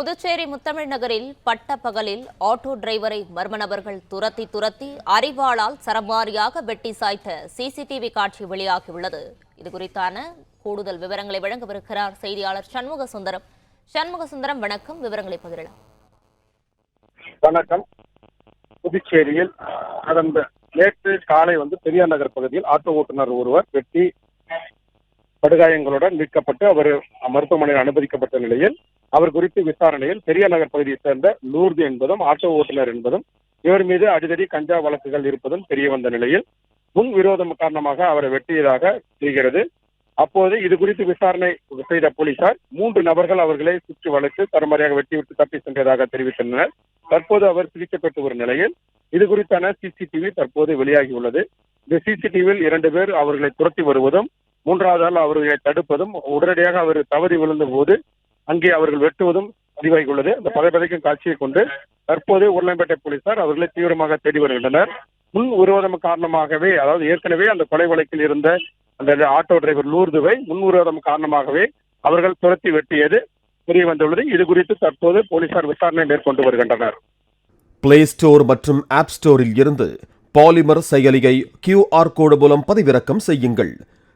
புதுச்சேரி முத்தமிழ் நகரில் பட்ட பகலில் ஆட்டோ டிரைவரை மர்ம நபர்கள் துரத்தி துரத்தி அறிவாளால் சரமாரியாக வெட்டி சாய்த்த சிசிடிவி காட்சி வெளியாகியுள்ளது. இது குறித்தான கூடுதல் விவரங்களை வழங்கவிருக்கிறார் செய்தியாளர் சண்முக சுந்தரம். சண்முக சுந்தரம் வணக்கம். விவரங்களை பகிரலாம். வணக்கம். புதுச்சேரியில் கடந்த நேற்று காலை வந்து பெரியார் நகர் பகுதியில் ஆட்டோ ஓட்டுநர் ஒருவர் வெட்டி படுகாயங்களுடன் மீட்கப்பட்டு அவர் மருத்துவமனையில் அனுமதிக்கப்பட்ட நிலையில் அவர் குறித்து விசாரணையில் பெரியார் நகர் பகுதியைச் சேர்ந்த லூர்து என்பதும் ஆட்டோ ஓட்டுநர் என்பதும் இவர் மீது அடிதடி கஞ்சா வழக்குகள் இருப்பதும் தெரிய வந்த நிலையில் முன் விரோதம் காரணமாக அவரை வெட்டியதாக தெரிகிறது. அப்போது இது குறித்து விசாரணை செய்த போலீசார் மூன்று நபர்கள் அவர்களை சுற்றி வளைத்து தரமறையாக வெட்டிவிட்டு தப்பி சென்றதாக தெரிவித்தனர். தற்போது அவர் சிகிச்சை பெற்று வரும் நிலையில் இது குறித்தான சிசிடிவி தற்போது வெளியாகியுள்ளது இந்த சிசிடிவியில் இரண்டு பேர் அவர்களை துரத்தி வருவதும் மூன்றாவது ஆள் அவர்களை தடுப்பதும் உடனடியாக அவர் தவறி விழுந்த போது அங்கே அவர்கள் வெட்டுவதும் பதிவாகியுள்ளது. அந்த பதைப்பதைக்கும் காட்சியை கொண்டு தற்போது உருளைப்பேட்டை போலீசார் அவர்களை தீவிரமாக தேடி வருகின்றனர். முன் உருவாதம் காரணமாகவே அதாவது ஏற்கனவே அந்த கொலை வழக்கில் இருந்த அந்த ஆட்டோ டிரைவர் லூர்துவை முன் உருவாதம் காரணமாகவே அவர்கள் துரத்தி வெட்டியது தெரிய வந்துள்ளது. இது குறித்து தற்போது போலீசார் விசாரணை மேற்கொண்டு வருகின்றனர். பிளே ஸ்டோர் மற்றும் ஆப் ஸ்டோரில் இருந்து பாலிமர் செயலியை கியூஆர் கோடு மூலம் பதிவிறக்கம் செய்யுங்கள்.